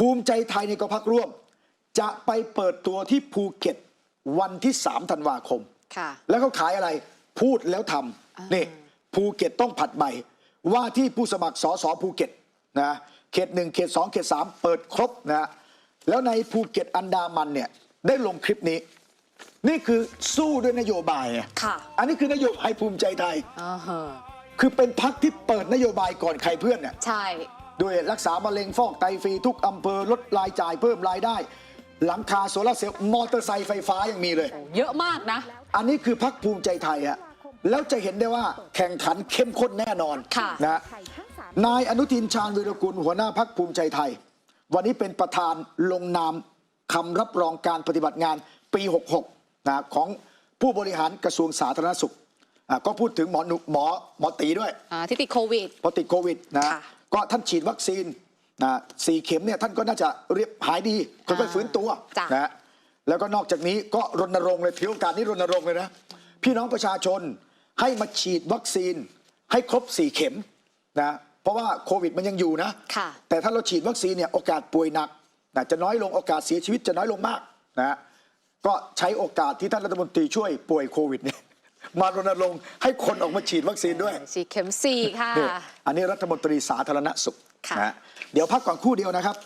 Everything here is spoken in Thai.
ภูมิใจไทยในก็พักร่วม จะไปเปิดตัวที่ภูเก็ตวันที่ 3 ธันวาคม ค่ะ แล้วเขาขายอะไรพูดแล้วทำนี่ภูเก็ตต้องผัดใบว่าที่ผู้สมัครสอสอภูเก็ตนะเขตหนึ่งเขตสองเขตสามเปิดครบนะแล้วในภูเก็ตอันดามันเนี่ยได้ลงคลิปนี้ นี่คือสู้ด้วยนโยบายไงค่ะ อันนี้คือนโยบายภูมิใจไทย อ่าฮะคือเป็นพักที่เปิดนโยบายก่อนใครเพื่อนเนี่ย ใช่ ด้วยรักษามะเร็งฟอกไตฟรีทุกอำเภอลดรายจ่ายเพิ่มรายได้ หลังคาโซลาร์เซลล์มอเตอร์ไซค์ไฟฟ้ายังมีเลย เยอะมากนะ อันนี้คือพักภูมิใจไทยฮะแล้วจะเห็นได้ว่าแข่งขันเข้มข้นแน่นอนค่ะนะนายอนุทินชาญวิรกุลหัวหน้าพักภูมิใจไทย วันนี้เป็นประธานลงนามคำรับรองการปฏิบัติงานปี 66นะของผู้บริหารกระทรวงสาธารณสุขอะก็พูดถึงหมอหนุหมอหมอตีด้วยอ่าที่ติดโควิดพอติดโควิดนะค่ะ ก็ท่านฉีดวัคซีนนะสี่เข็มเนี่ยท่านก็น่าจะเรียบหายดีค่อยๆฟื้นตัวจ้ะนะแล้วก็นอกจากนี้ก็รณรงค์เลยถือโอกาสนี้รณรงค์เลยนะพี่น้องประชาชนให้มาฉีดวัคซีนให้ครบสี่เข็มนะเพราะว่าโควิดมันยังอยู่นะ ค่ะ แต่ถ้าเราฉีดวัคซีนเนี่ยโอกาสป่วยหนักนะจะน้อยลงโอกาสเสียชีวิตจะน้อยลงมากนะก็ใช้โอกาสที่ท่านรัฐมนตรีช่วยป่วยโควิดเนี่ย มารณรงค์ให้คนออกมาฉีดวัคซีนด้วยสีเข็มสี่ค่ะนี่อันนี้รัฐมนตรีสาธารณสุขค่ะ นะฮะเดี๋ยวพักก่อนครู่เดียวนะครับ